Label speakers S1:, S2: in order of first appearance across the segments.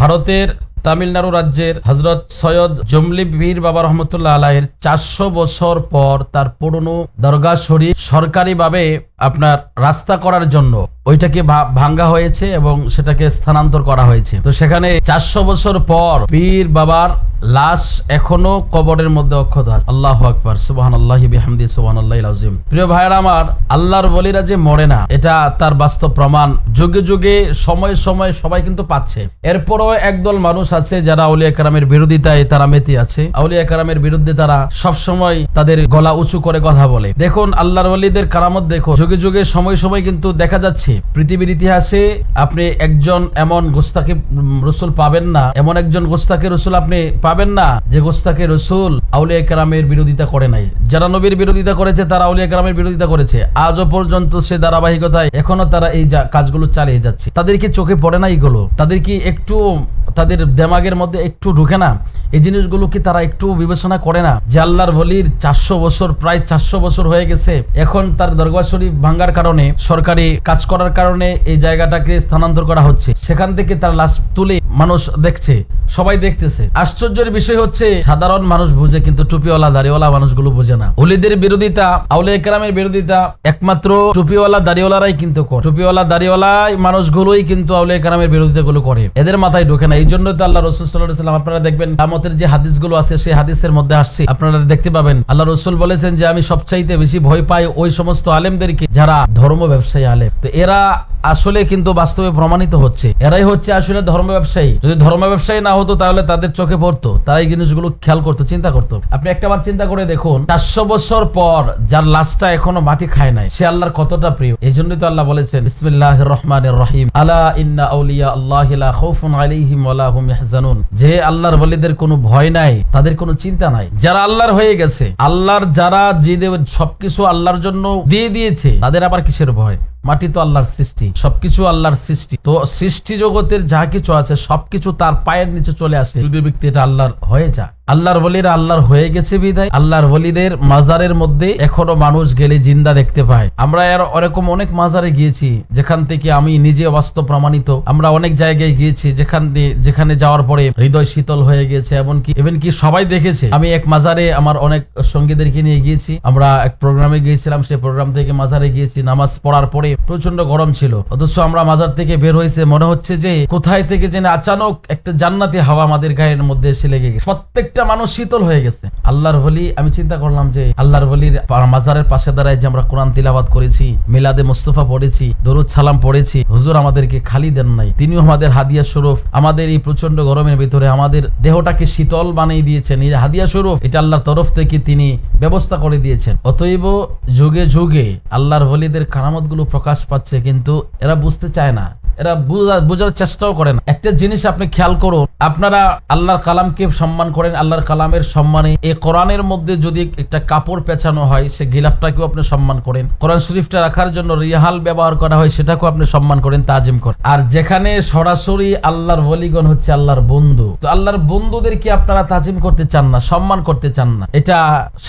S1: ভারতের তামিলনাড়ু রাজ্যের হজরত সৈয়দ জমলি বীর বাবা রহমতুল্লাহ আলাহের চারশো বছর পর তার পুরনো দরগা শরীফ সরকারিভাবে আপনার রাস্তা করার জন্য ওইটাকে ভাঙ্গা হয়েছে এবং সেটাকে স্থানান্তর করা হয়েছে। তো সেখানে চারশো বছর পর পীর বাবার লাশ এখনও কবরের মধ্যে অক্ষত আছে। আল্লাহ আকবর সুবাহান আল্লাহ বিহামদি সুবাহান আল্লাহ আজিম প্রিয় ভাইয়ের আমার, আল্লাহর বলিরা যে মরে না, এটা তার বাস্তব প্রমাণ। যুগে যুগে, সময় সময় সবাই কিন্তু পাচ্ছে। এরপরও একদল মানুষ আছে যারা আউলিয়া কারামের বিরোধিতায় তারা মেতে আছে। আউলিয়া কারামের বিরুদ্ধে তারা সব সময় তাদের গলা উঁচু করে কথা বলে। দেখুন, আল্লাহর ওলিদের কারামত দেখো যুগে যুগে, সময় সময় কিন্তু দেখা যাচ্ছে, পৃথিবীর ইতিহাসে আপনি একজন এমন গোস্তাকে রসুল পাবেন না। এমন একজন গোস্তাকে রসুল আপনি পাবেন না যে গোস্তাকে রসুল আউলিয়া কেরামের বিরোধিতা করে নাই। যারা নবীর বিরোধিতা করেছে, তারা আউলিয়া কেরামের বিরোধিতা করেছে। আজও পর্যন্ত সে ধারাবাহিকতায় এখনও তারা এই কাজগুলো চালিয়ে যাচ্ছে। তাদের কি চোখে পড়ে না এইগুলো? তাদের কি একটু তাদের দেমাগের মধ্যে একটু ঢুকে না। এই জিনিসগুলো কি তারা একটু বিবেচনা করে না? যে আল্লাহর বলির চারশো বছর, প্রায় চারশো বছর হয়ে গেছে, এখন তার দরবার শরীফ ভাঙ্গার কারণে, সরকারি কাজ করার কারণে এই জায়গাটাকে স্থানান্তর করা হচ্ছে। সেখান থেকে তার লাশ তুলে মানুষ দেখছে, সবাই দেখতেছে। আশ্চর্যের বিষয় হচ্ছে, সাধারণ মানুষ বুঝে কিন্তু টুপিওয়ালা, দাড়িওয়ালা মানুষগুলো বোঝে না। অলিদের বিরোধিতা আউলে একরামের বিরোধিতা, একমাত্র টুপিওয়ালা, দাড়িওয়ালারাই কিন্তু করে। টুপিওয়ালা দাড়িওয়ালা মানুষগুলোই কিন্তু আউলে একরামের বিরোধিতা গুলো করে। এদের মাথায় ঢোকে না এই জন্য তো আল্লাহ রসুল সাল্লাম আপনারা দেখবেন কামতের যে হাদিসগুলো আছে, সেই হাদিসের মধ্যে আসছে। আপনারা দেখতে পাবেন, আল্লাহ রসুল বলেছেন যে, আমি সবচাইতে বেশি ভয় পাই ওই সমস্ত আলেমদেরকে যারা ধর্ম ব্যবসায়ী আলেম। তো এরা আসলে কিন্তু বাস্তবে প্রমাণিত হচ্ছে। এরাই হচ্ছে আসলে ধর্ম ব্যবসায়ী। যদি ধর্ম ব্যবসায়ী না হতো তাহলে তাদের চোখে পড়তো। তারা এই জিনিসগুলো খেয়াল করতো, চিন্তা করতো। আপনি একটাবার চিন্তা করে দেখুন, চারশো বছর পর যার লাশটা এখনও মাটি খায় নাই, সে আল্লাহর কতটা প্রিয়। এই জন্যই তো আল্লাহ বলেছেন বিসমিল্লাহ রহমান রহিম, আলা ইন্না আউলিয়া আল্লাহ লা খাউফুন আলাইহিম ওয়ালা হুম ইয়াহজানুন। যে আল্লাহর বলিদের কোনো ভয় নাই, তাদের কোনো চিন্তা নাই। যারা আল্লাহর হয়ে গেছে, আল্লাহর যারা যে সবকিছু আল্লাহর জন্য দিয়ে দিয়েছে, তাদের আবার কিসের ভয়? মাটি তো আল্লাহর সৃষ্টি, সবকিছু আল্লাহর সৃষ্টি। তো সৃষ্টি জগতের যা কিছু আছে, সবকিছু তার পায়ের নিচে চলে আসে। যদি ব্যক্তি এটা আল্লাহর হয়ে যায় আল্লাহর বলিরা আল্লাহর হয়ে গেছে বিদায়। আল্লাহর বলিদের মাজারের মধ্যে এখনও মানুষ গেলে জিন্দা দেখতে পায়। আমরা এর ওরকম অনেক মাজারে গিয়েছি, যেখান থেকে আমি নিজে বাস্তব প্রমাণিত। আমরা অনেক জায়গায় গিয়েছি, যেখান যেখানে যাওয়ার পরে হৃদয় শীতল হয়ে গেছে, এমনকি ইভেন কি সবাই দেখেছে। আমি এক মাজারে আমার অনেক সঙ্গীদেরকে নিয়ে গিয়েছি। আমরা এক প্রোগ্রামে গিয়েছিলাম সেই প্রোগ্রাম থেকে মাজারে গিয়েছি। নামাজ পড়ার পরে প্রচণ্ড গরম ছিল। অথচ আমরা মাজার থেকে বের হয়েছে, মনে হচ্ছে যে কোথায় থেকে যেন আচানক একটা জান্নাতি হাওয়া আমাদের গায়ের মধ্যে এসে লেগে গেছে। প্রত্যেকটা মানুষ শীতল হয়ে গেছে। আল্লাহর বলি আমি চিন্তা করলাম যে আল্লাহর বলির মাজারের পাশে দাঁড়ায় যে আমরা কোরআন তিলাবাত করেছি, মিলাদে মুস্তফা পড়েছি, দরুদ সালাম পড়েছি, হুজুর আমাদেরকে খালি দেন নাই। তিনিও আমাদের হাদিয়া স্বরূপ। আমাদের এই প্রচণ্ড গরমের ভিতরে আমাদের দেহটাকে শীতল বানিয়ে দিয়েছেন। এই হাদিয়া স্বরূপ, এটা আল্লাহর তরফ থেকে তিনি ব্যবস্থা করে দিয়েছেন। অতএব যুগে যুগে আল্লাহর বলিদের কারামত প্রকাশ পাচ্ছে, কিন্তু এরা বুঝতে চায় না এরা বোঝার চেষ্টাও করে না। একটা জিনিস আপনি খেয়াল করুন, আপনারা আল্লাহর কালামকে সম্মান করেন, আল্লাহর কালামের সম্মানে। এই কোরআনের মধ্যে যদি একটা কাপড় পেঁচানো হয়, সে গিলাফটাকেও আপনি সম্মান করেন। কোরআন শরীফটা রাখার জন্য রিহাল ব্যবহার করা হয়, সেটাকেও আপনি সম্মান করেন, তাজিম করেন। আর যেখানে সরাসরি আল্লাহর বলিগণ হচ্ছে আল্লাহর বন্ধু, তো আল্লাহর বন্ধুদেরকে আপনারা তাজিম করতে চান না, সম্মান করতে চান না? এটা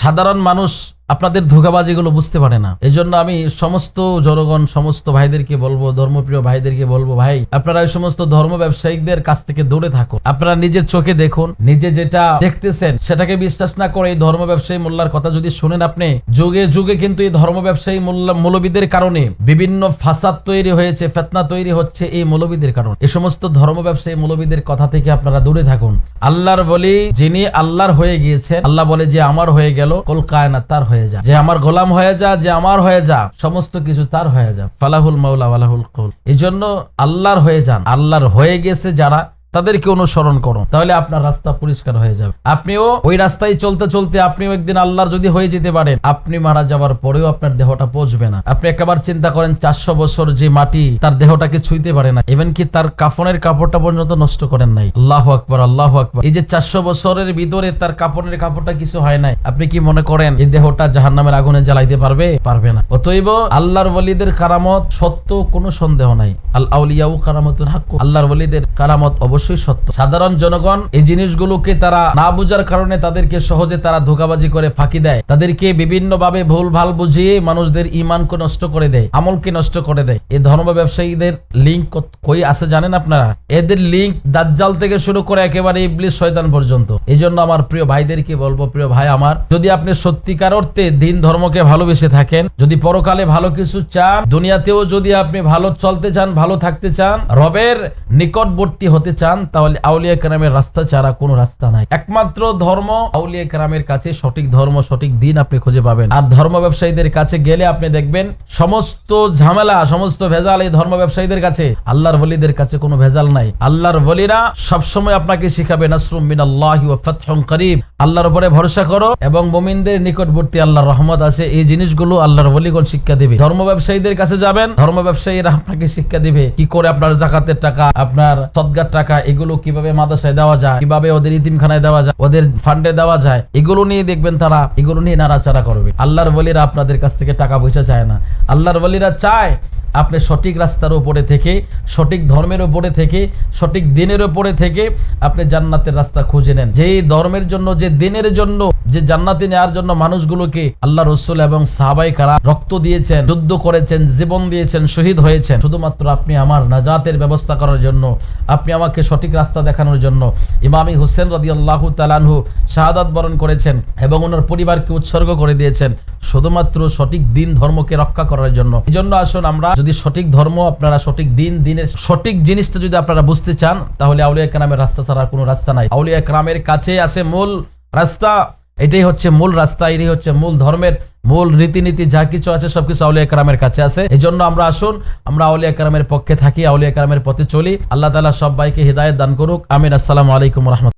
S1: সাধারণ মানুষ আপনাদের ধোকাবাজিগুলো বুঝতে পারে না। এই জন্য আমি সমস্ত জনগণ, সমস্ত ভাইদেরকে বলব, ধর্মপ্রিয় ভাইদেরকে বলব, ভাই, আপনারা এই সমস্ত ধর্ম ব্যবসায়িকদের কাছ থেকে দূরে থাকুন। আপনারা নিজের চোখে দেখুন, নিজে যেটা দেখতেছেন, সেটাকে বিশ্বাস না করে এই ধর্ম ব্যবসায়ী মোল্লার কথা যদি শুনেন আপনি, যুগে যুগে কিন্তু এই ধর্ম ব্যবসায়ী মোল্লা, মৌলবীদের কারণে বিভিন্ন ফাসাদ তৈরি হয়েছে, ফেতনা তৈরি হচ্ছে এই মৌলবীদের কারণে। এই সমস্ত ধর্ম ব্যবসায়ী মৌলবীদের কথা থেকে আপনারা দূরে থাকুন। আল্লাহর বলি যিনি আল্লাহর হয়ে গিয়েছেন, আল্লাহ বলে যে আমার হয়ে গেল, কল কায়না তার হয়ে যা। যে আমার গোলাম হয়ে যা, যে আমার হয়ে যা, সমস্ত কিছু তার হয়ে যা। ফালাহুল মাউলা ওয়ালাহুল কৌল। এই জন্য আল্লাহর হয়ে যান। আল্লাহর হয়ে গেছে যারা তাদেরকে অনুসরণ করুন তাহলে আপনার রাস্তা পরিষ্কার হয়ে যাবে। আপনিও ওই রাস্তায় চলতে চলতে আপনিও একদিন আল্লাহর যদি হয়ে যেতে পারেন, আপনি মারা যাওয়ার পরেও আপনার দেহটা পচবে না। আপনি একবার চিন্তা করেন, চারশো বছর যে মাটি তার দেহটাকে ছুঁইতে পারে না ইভেন কি তার কাফনের কাপড়টা পর্যন্ত নষ্ট করেন নাই। আল্লাহ আকবর আল্লাহ আকবর। এই যে চারশো বছরের ভিতরে তার কাপড়ের কাপড়টা কিছু হয় নাই, আপনি কি মনে করেন এই দেহটা জাহান নামের আগুনে জ্বালাইতে পারবে? পারবে না। অতএব আল্লাহর বলিদের কারামত সত্য কোনো সন্দেহ নাই। আল আউলিয়াউ কারামতুল হাক্কু। আল্লাহর বলিদের কারামত অবশ্যই অবশ্যই সত্য। সাধারণ জনগণ এই জিনিসগুলোকে তারা না বুঝার কারণে তাদেরকে সহজে তারা ধোকাবাজি করে ফাঁকি দেয়। তাদেরকে বিভিন্ন ভাবে ভুল ভালো বুঝিয়ে মানুষদের ইমানকে নষ্ট করে দেয়, আমলকে নষ্ট করে দেয়। এই ধর্ম ব্যবসায়ীদের লিঙ্ক কই আছে জানেন আপনারা? এদের লিঙ্ক দাজ্জাল থেকে শুরু করে একেবারে ইবলিস শয়তান পর্যন্ত। এই জন্য আমার প্রিয় ভাইদেরকে বলব, প্রিয় ভাই আমার, যদি আপনি সত্যিকার অর্থে দিন ধর্মকে ভালোবেসে থাকেন, যদি পরকালে ভালো কিছু চান, দুনিয়াতেও যদি আপনি ভালো চলতে চান, ভালো থাকতে চান, রবের নিকটবর্তী হতে চান তাহলে আউলিয়া কেরামের রাস্তা ছাড়া কোনো রাস্তা নাই। একমাত্র ধর্ম আউলিয়া কেরামের কাছে সঠিক ধর্ম, সঠিক দিন আপনি খুঁজে পাবেন। আর ধর্ম ব্যবসায়ীদের কাছে গেলে আপনি দেখবেন, সমস্ত ঝামেলা, সমস্ত ভেজাল এই ধর্ম ব্যবসায়ীদের কাছে। আল্লাহর বলিদের কাছে কোনো ভেজাল নাই। আল্লাহর বলিরা সবসময় আপনাকে শিখাবে, নাসরুম ওয়া ফাতহুন করিব আল্লাহর উপরে ভরসা করো এবং মুমিনদের নিকটবর্তী আল্লাহর রহমত আছে। এই জিনিসগুলো আল্লাহর বলিগণ শিক্ষা দিবে। ধর্ম ব্যবসায়ীদের কাছে যাবেন, ধর্ম ব্যবসায়ীরা আপনাকে শিক্ষা দিবে, কি করে আপনার জাকাতের টাকা, আপনার সদগার টাকা এগুলো কীভাবে মাদ্রাসায় দেওয়া যায়, কীভাবে ওদের ইতিমখানায় দেওয়া যায়, ওদের ফান্ডে দেওয়া যায়, এগুলো নিয়ে দেখবেন তারা, এগুলো নিয়ে নাড়াচাড়া করবে। আল্লাহর বলিরা আপনাদের কাছ থেকে টাকা পয়সা চায় না। আল্লাহর বলিরা চায় আপনি সঠিক রাস্তার উপরে থেকে, সঠিক ধর্মের উপরে থেকে, সঠিক দিনের উপরে থেকে আপনি জান্নাতের রাস্তা খুঁজে নেন। যে ধর্মের জন্য, যে দিনের জন্য যে জান্নাতে নেওয়ার জন্য মানুষগুলোকে আল্লাহ রসুল এবং সাহাবাই কারা রক্ত দিয়েছেন, যুদ্ধ করেছেন, জীবন দিয়েছেন, শহীদ হয়েছেন। শুধুমাত্র আপনি আমার নাজাতের ব্যবস্থা করার জন্য, আপনি আমাকে সঠিক রাস্তা দেখানোর জন্য ইমামি হোসেন রদি আল্লাহ তালানহু শাহাদাত বরণ করেছেন এবং ওনার পরিবারকে উৎসর্গ করে দিয়েছেন। শুধুমাত্র সঠিক দিন ধর্মকে রক্ষা করার জন্য। এই জন্য আসুন আমরা, যদি সঠিক ধর্ম আপনারা সঠিক দিন, দিনের সঠিক জিনিসটা যদি আপনারা বুঝতে চান, তাহলে আউলিয়া একরামের রাস্তা ছাড়া কোনো রাস্তা নাই। আউলিয়া একরামের কাছে আছে মূল রাস্তা। এটাই হচ্ছে মূল রাস্তা, এটাই হচ্ছে মূল ধর্মের মূল রীতিনীতি, যা কিছু আছে সবকিছু আউলিয়া কারামের কাছে আছে। এই জন্য আমরা আসুন, আমরা আউলিয়া একরামের পক্ষে থাকি, আউলিয়া কারামের পথে চলি। আল্লাহ তালা সবাইকে হৃদায়ত দান করুক। আমিন। আসসালামু আলাইকুম রহমত